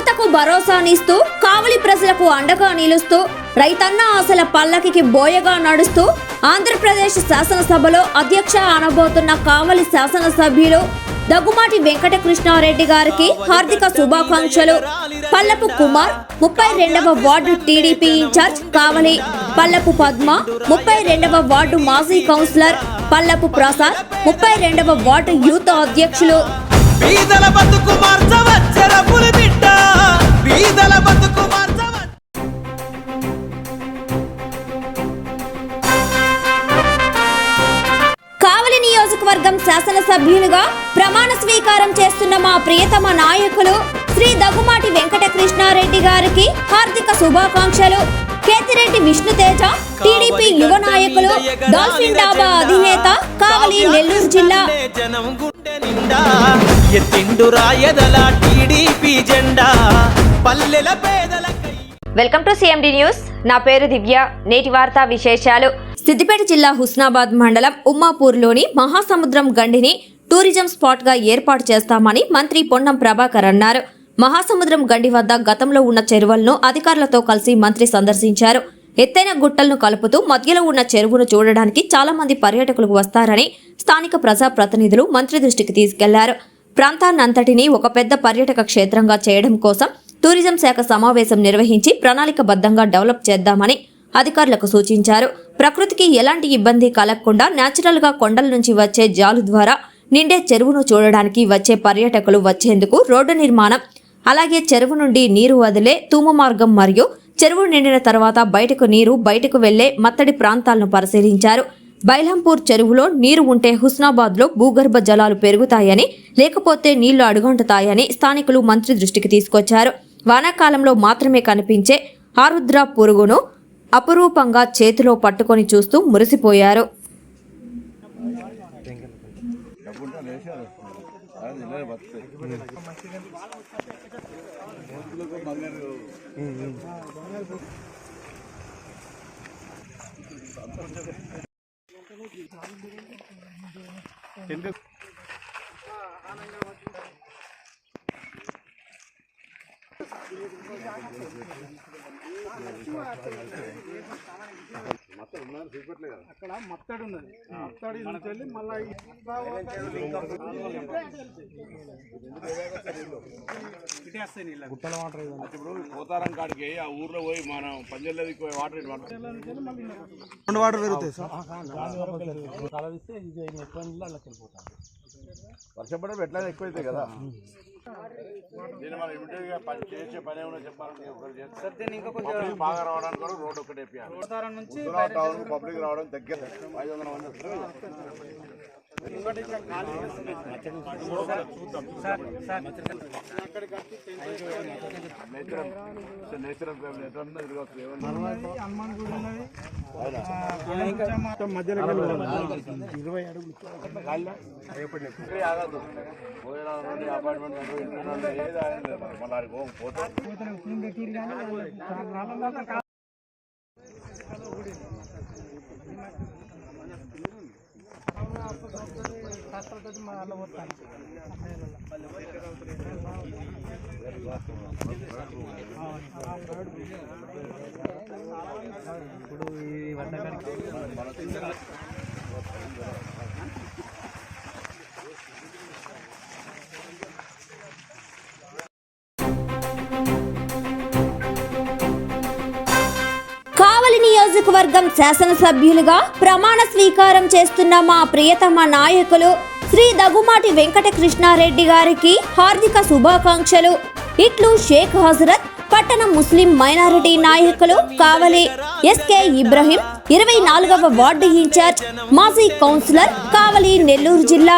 యువతకు భరోసానిస్తూ కావలి ప్రజలకు అండగా నిలుస్తూ రైతన్న ఆశల పల్లకికి బోయగా నడుస్తూ ఆంధ్రప్రదేశ్ శాసనసభలో అధ్యక్ష అనబోతున్న కావలి శాసనసభ్యులు దగ్గుమాటి వెంకటకృష్ణారెడ్డి గారికి హార్దిక శుభాకాంక్షలు. పల్లపు కుమార్ ముప్పై రెండవ ward TDP incharge Kavali. Pallapu Padma ముప్పై రెండవ వార్డు మాజీ కౌన్సిలర్ పల్లపు ప్రసాద్ ముప్పై రెండవ వార్డు యూత్ అధ్యక్షులు. నియోజకవర్గం శాసనసభ్యులుగా ప్రమాణ స్వీకారం చేస్తున్న మా ప్రియతమ నాయకులు శ్రీ దగ్గుమాటి వెంకట కృష్ణారెడ్డి గారికి హార్దిక శుభాకాంక్షలు. కేతిరెడ్డి విష్ణుతేజ టీడీపీ యువ నాయకులు డాల్ఫిన్ డాబా అధినేత కావలి నెల్లూరు జిల్లా. ఎత్తిండు రాయదల టీడీపీ జెండా. పల్లెల పేదలకై వెల్కమ్ టు సిఎండి న్యూస్. నా పేరు దివ్య. నేటి వార్తా విశేషాలు. సిద్దిపేట జిల్లా హుస్నాబాద్ మండలం ఉమ్మాపూర్లోని మహాసముద్రం గండిని టూరిజం స్పాట్గా ఏర్పాటు చేస్తామని మంత్రి పొన్నం ప్రభాకర్ అన్నారు. మహాసముద్రం గండి వద్ద గతంలో ఉన్న చెరువులను అధికారులతో కలిసి మంత్రి సందర్శించారు. ఎత్తైన గుట్టలను కలుపుతూ మధ్యలో ఉన్న చెరువును చూడడానికి చాలా మంది పర్యాటకులు వస్తారని స్థానిక ప్రజా ప్రతినిధులు మంత్రి దృష్టికి తీసుకెళ్ళారు. ప్రాంతాన్నంతటినీ ఒక పెద్ద పర్యాటక క్షేత్రంగా చేయడం కోసం టూరిజం శాఖ సమావేశం నిర్వహించి ప్రణాళికబద్ధంగా డెవలప్ చేద్దామని అధికారులకు సూచించారు. ప్రకృతికి ఎలాంటి ఇబ్బంది కలగకుండా న్యాచురల్గా కొండల నుంచి వచ్చే జాలు ద్వారా నిండే చెరువును చూడడానికి వచ్చే పర్యాటకులు వచ్చేందుకు రోడ్డు నిర్మాణం అలాగే చెరువు నుండి నీరు వదిలే తూము మార్గం మరియు చెరువు నిండిన తర్వాత బయటకు నీరు బయటకు వెళ్ళే మత్తడి ప్రాంతాలను పరిశీలించారు. బైలంపూర్ చెరువులో నీరు ఉంటే హుస్నాబాద్లో భూగర్భ జలాలు పెరుగుతాయని లేకపోతే నీళ్ళు అడుగుంటుతాయని స్థానికులు మంత్రి దృష్టికి తీసుకొచ్చారు. వానాకాలంలో మాత్రమే కనిపించే ఆరుద్ర పురుగును అపురూపంగా చేతిలో పట్టుకొని చూస్తూ మురిసిపోయారు. అక్కడ మత్తడి ఉన్నది మత్తడి నుంచి వెళ్ళి మళ్ళీ ఇటేస్తాయి నీళ్ళు ఇప్పుడు పోతారం కాడికి ఆ ఊర్లో పోయి మనం పంజర్లది పోయి వాటర్ ఇటు వాటర్ రెండు వాటర్ పెరుగుతాయి సార్ వర్షం పడే ఎట్లా ఎక్కువైతే కదా. దీన్ని మనం ఇమీడియట్గా పని చేసే పని ఏమైనా చెప్పాలంటే ఒకరు బాగా రావడానికి కూడా రోడ్ ఒకటి వేపియాలి. నుంచి టౌన్ పబ్లిక్ రావడం దగ్గర ఐదు వందల మంది మధ్యలో ఇరవై అడుగులు అపార్ట్మెంట్ పోం పోతే కావలి నియోజకవర్గం శాసనసభ్యులుగా ప్రమాణ స్వీకారం చేస్తున్న మా ప్రియతమ నాయకులు శ్రీ దగ్గుమాటి వెంకట కృష్ణారెడ్డి గారికి హార్దిక శుభాకాంక్షలు. ఇట్లు షేక్ హజరత్ పట్టణ ముస్లిం మైనారిటీ నాయకులు కావలి ఎస్కే ఇబ్రహీం ఇరవై నాలుగవ వార్డు ఇన్ఛార్జ్ మాజీ కౌన్సిలర్ కావలి నెల్లూరు జిల్లా.